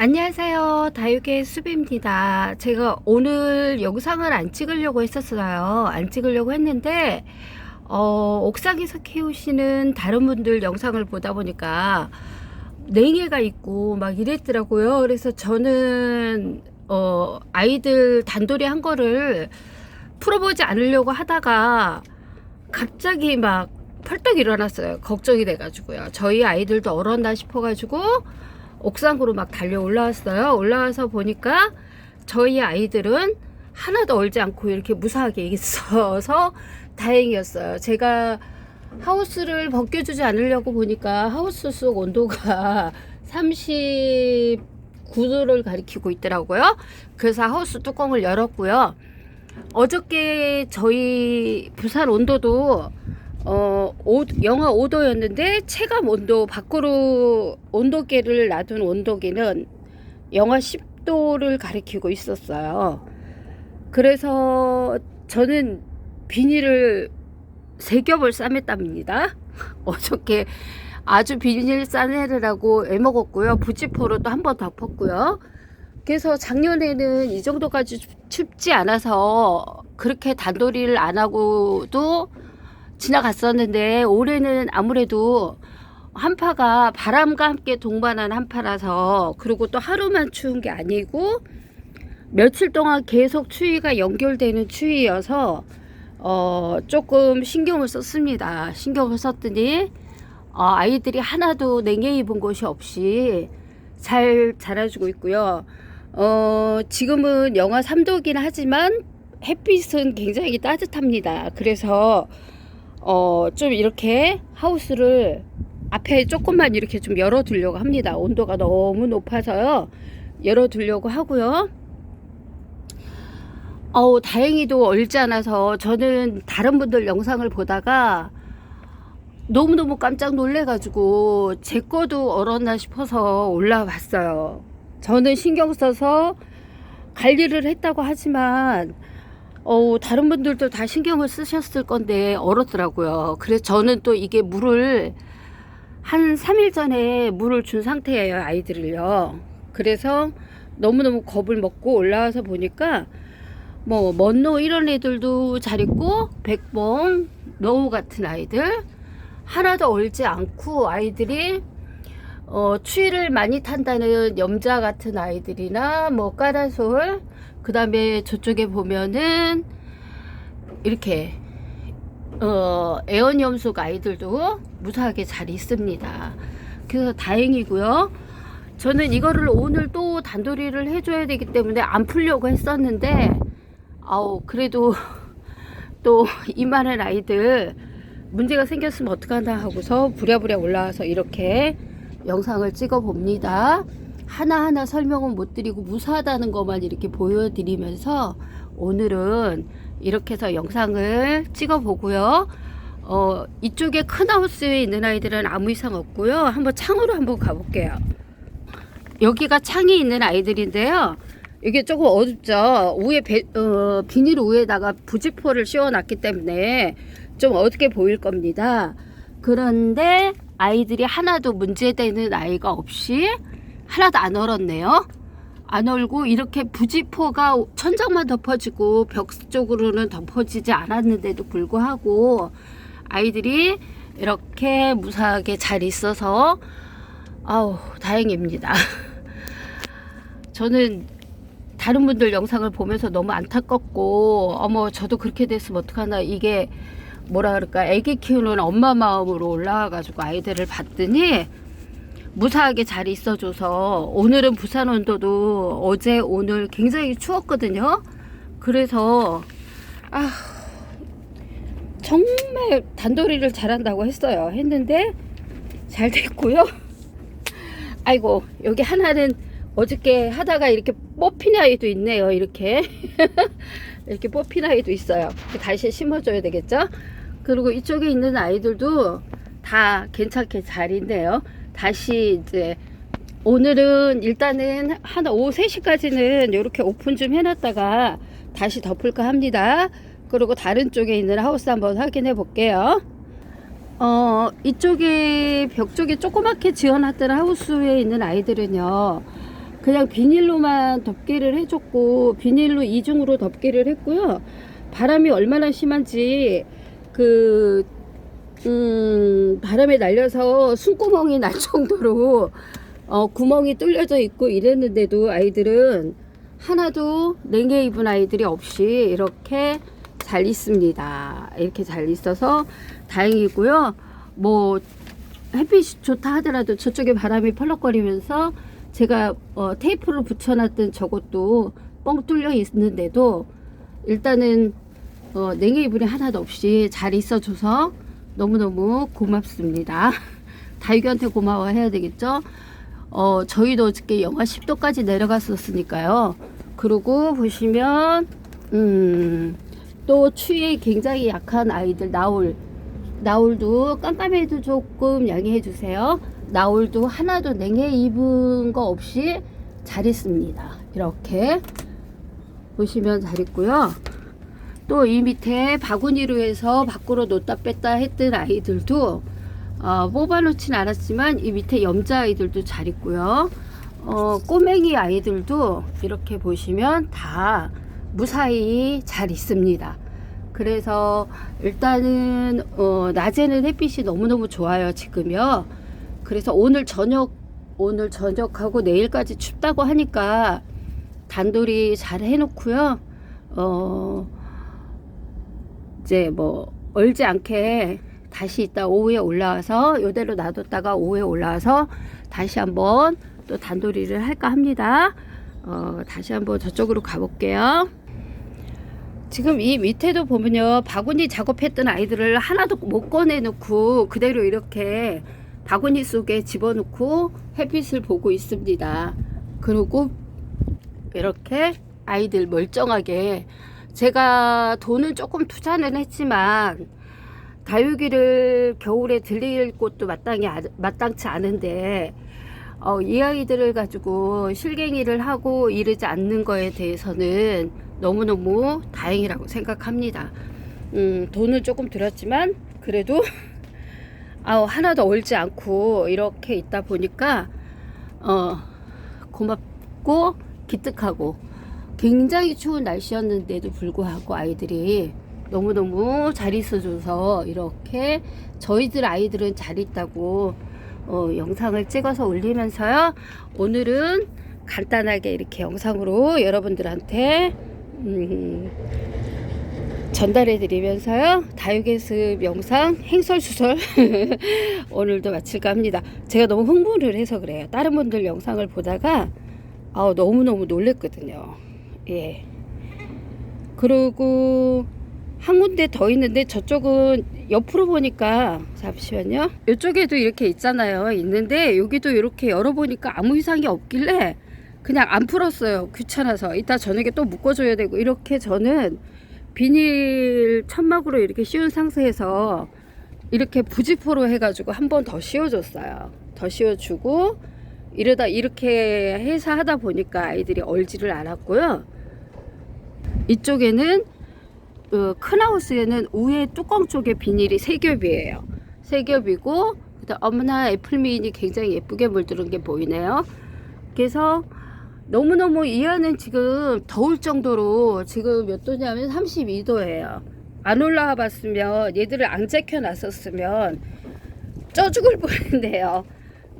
안녕하세요. 다육의 수비입니다. 제가 오늘 영상을 안 찍으려고 했었어요. 안 찍으려고 했는데, 어, 옥상에서 키우시는 다른 분들 영상을 보다 보니까 냉해가 있고 막 이랬더라고요. 그래서 저는, 어, 아이들 단돌이 한 거를 풀어보지 않으려고 하다가 갑자기 막 펄떡 일어났어요. 걱정이 돼가지고요. 저희 아이들도 얼었나 싶어가지고 옥상으로 막 달려 올라왔어요. 올라와서 보니까 저희 아이들은 하나도 얼지 않고 이렇게 무사하게 있어서 다행이었어요. 제가 하우스를 벗겨주지 않으려고 보니까 하우스 속 온도가 39도를 가리키고 있더라고요. 그래서 하우스 뚜껑을 열었고요. 어저께 저희 부산 온도도 어, 오, 영하 5도였는데 체감 온도 밖으로 온도계를 놔둔 온도계는 영하 10도를 가리키고 있었어요. 그래서 저는 비닐을 세 겹을 싸맸답니다. 어저께 아주 비닐 싸내느라고 애먹었고요. 부지포로 또 한 번 덮었고요. 그래서 작년에는 이 정도까지 춥- 춥지 않아서 그렇게 단돌이를 안 하고도 지나갔었는데 올해는 아무래도 한파가 바람과 함께 동반한 한파라서 그리고 또 하루만 추운 게 아니고 며칠 동안 계속 추위가 연결되는 추위여서 어 조금 신경을 썼습니다. 신경을 썼더니 어, 아이들이 하나도 냉해 입은 곳이 없이 잘 자라주고 있고요. 어 지금은 영하 3도긴 하지만 햇빛은 굉장히 따뜻합니다. 그래서 어, 좀 이렇게 하우스를 앞에 조금만 이렇게 좀 열어 두려고 합니다. 온도가 너무 높아서요. 열어 두려고 하고요. 어우, 다행히도 얼지 않아서 저는 다른 분들 영상을 보다가 너무너무 깜짝 놀래가지고 제 거도 얼었나 싶어서 올라왔어요. 저는 신경 써서 관리를 했다고 하지만 어, 다른 분들도 다 신경을 쓰셨을 건데 얼었더라고요. 그래서 저는 또 이게 물을 한 3일 전에 물을 준 상태예요, 아이들을요. 그래서 너무너무 겁을 먹고 올라와서 보니까 뭐 먼노 이런 애들도 잘 있고 백봉, 노우 같은 아이들 하나도 얼지 않고 아이들이 어, 추위를 많이 탄다는 염자 같은 아이들이나 뭐 까라솔 그 다음에 저쪽에 보면은 이렇게 어, 애완염속 아이들도 무사하게 잘 있습니다. 그래서 다행이고요. 저는 이거를 오늘 또 단돌이를 해줘야 되기 때문에 안 풀려고 했었는데 아우 그래도 또 이만한 아이들 문제가 생겼으면 어떡하나 하고서 부랴부랴 올라와서 이렇게 영상을 찍어 봅니다. 하나하나 설명은 못 드리고 무사하다는 것만 이렇게 보여드리면서 오늘은 이렇게 해서 영상을 찍어 보고요. 어, 이쪽에 큰 하우스에 있는 아이들은 아무 이상 없고요. 한번 창으로 한번 가볼게요. 여기가 창이 있는 아이들인데요. 이게 조금 어둡죠. 위에 배, 어, 비닐 위에다가 부직포를 씌워놨기 때문에 좀 어둡게 보일 겁니다. 그런데 아이들이 하나도 문제되는 아이가 없이 하나도 안 얼었네요. 안 얼고 이렇게 부지포가 천장만 덮어지고 벽 쪽으로는 덮어지지 않았는데도 불구하고 아이들이 이렇게 무사하게 잘 있어서 아우 다행입니다. 저는 다른 분들 영상을 보면서 너무 안타깝고 어머 저도 그렇게 됐으면 어떡하나 이게 뭐라 그럴까 애기 키우는 엄마 마음으로 올라와 가지고 아이들을 봤더니 무사하게 잘 있어줘서 오늘은 부산 온도도 어제 오늘 굉장히 추웠거든요. 그래서 아 정말 단돌이를 잘한다고 했어요. 했는데 잘 됐고요. 아이고 여기 하나는 어저께 하다가 이렇게 뽑힌 아이도 있네요. 이렇게 이렇게 뽑힌 아이도 있어요. 다시 심어줘야 되겠죠? 그리고 이쪽에 있는 아이들도 다 괜찮게 잘 있네요. 다시 이제 오늘은 일단은 한 오후 3시까지는 이렇게 오픈 좀 해놨다가 다시 덮을까 합니다. 그리고 다른 쪽에 있는 하우스 한번 확인해 볼게요. 어, 이쪽에 벽 쪽에 조그맣게 지어놨던 하우스에 있는 아이들은요. 그냥 비닐로만 덮개를 해줬고 비닐로 이중으로 덮개를 했고요. 바람이 얼마나 심한지 그 음, 바람에 날려서 숨구멍이 날 정도로 어, 구멍이 뚫려져 있고 이랬는데도 아이들은 하나도 냉해 입은 아이들이 없이 이렇게 잘 있습니다. 이렇게 잘 있어서 다행이고요. 뭐 햇빛이 좋다 하더라도 저쪽에 바람이 펄럭거리면서 제가 어, 테이프를 붙여놨던 저것도 뻥 뚫려 있는데도 일단은 어, 냉해 이불이 하나도 없이 잘 있어줘서 너무너무 고맙습니다. 다육이한테 고마워해야 되겠죠? 어, 저희도 어저께 영하 10도까지 내려갔었으니까요. 그리고 보시면, 음, 또 추위에 굉장히 약한 아이들, 나올. 나올도 깜깜해도 조금 양해해 주세요. 나올도 하나도 냉해 입은 거 없이 잘 있습니다. 이렇게 보시면 잘 있고요. 또 이 밑에 바구니로 해서 밖으로 놓다 뺐다 했던 아이들도 어, 뽑아놓진 않았지만 이 밑에 염자 아이들도 잘 있고요. 어, 꼬맹이 아이들도 이렇게 보시면 다 무사히 잘 있습니다. 그래서 일단은 어, 낮에는 햇빛이 너무너무 좋아요 지금요. 그래서 오늘 저녁 오늘 저녁하고 내일까지 춥다고 하니까 단돌이 잘 해놓고요. 어 이제 뭐 얼지 않게 다시 이따 오후에 올라와서 요대로 놔뒀다가 오후에 올라와서 다시 한번 또 단돌이를 할까 합니다. 어, 다시 한번 저쪽으로 가볼게요. 지금 이 밑에도 보면요 바구니 작업했던 아이들을 하나도 못 꺼내놓고 그대로 이렇게 바구니 속에 집어넣고 햇빛을 보고 있습니다. 그리고 이렇게 아이들 멀쩡하게 제가 돈을 조금 투자는 했지만 다육이를 겨울에 들릴 곳도 마땅히 아- 마땅치 않은데 어, 이 아이들을 가지고 실갱이를 하고 이르지 않는 거에 대해서는 너무너무 다행이라고 생각합니다. 음, 돈을 조금 들었지만 그래도 아우 하나도 얼지 않고 이렇게 있다 보니까 어, 고맙고 기특하고 굉장히 추운 날씨였는데도 불구하고 아이들이 너무너무 잘 있어줘서 이렇게 저희들 아이들은 잘 있다고 어, 영상을 찍어서 올리면서요. 오늘은 간단하게 이렇게 영상으로 여러분들한테 음, 전달해 드리면서요. 다육의습 영상 행설수설 오늘도 마칠까 합니다. 제가 너무 흥분을 해서 그래요. 다른 분들 영상을 보다가 아, 너무너무 놀랬거든요. 예. 그리고 한 군데 더 있는데 저쪽은 옆으로 보니까 잠시만요. 이쪽에도 이렇게 있잖아요. 있는데 여기도 이렇게 열어보니까 아무 이상이 없길래 그냥 안 풀었어요. 귀찮아서 이따 저녁에 또 묶어줘야 되고 이렇게 저는 비닐 천막으로 이렇게 씌운 상태에서 이렇게 부지포로 해가지고 한 번 더 씌워줬어요. 더 씌워주고 이러다 이렇게 해서 하다 보니까 아이들이 얼지를 않았고요. 이쪽에는 어, 큰 하우스에는 우에 뚜껑 쪽에 비닐이 세 겹이에요. 세 겹이고 그다음 어머나 애플미인이 굉장히 예쁘게 물들은 게 보이네요. 그래서 너무너무 이 안은 지금 더울 정도로 지금 몇 도냐면 32도예요. 안 올라와 봤으면 얘들을 안 제켜 놨었으면 쪄 죽을 뻔했네요.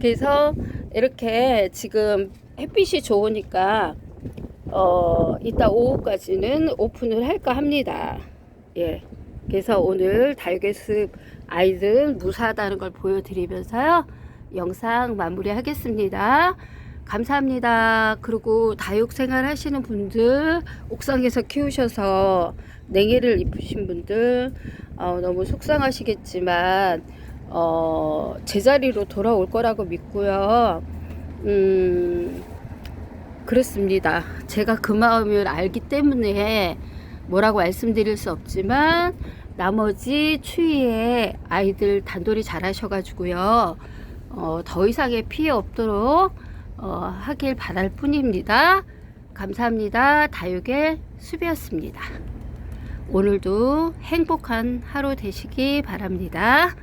그래서 이렇게 지금 햇빛이 좋으니까 어, 이따 오후까지는 오픈을 할까 합니다. 예. 그래서 오늘 달걀습 아이들 무사하다는 걸 보여드리면서요. 영상 마무리 하겠습니다. 감사합니다. 그리고 다육 생활 하시는 분들, 옥상에서 키우셔서 냉해를 입으신 분들, 어, 너무 속상하시겠지만, 어, 제자리로 돌아올 거라고 믿고요. 음, 그렇습니다. 제가 그 마음을 알기 때문에 뭐라고 말씀드릴 수 없지만 나머지 추위에 아이들 단돌이 잘 하셔가지고요. 어, 더 이상의 피해 없도록 어, 하길 바랄 뿐입니다. 감사합니다. 다육의 수비였습니다. 오늘도 행복한 하루 되시기 바랍니다.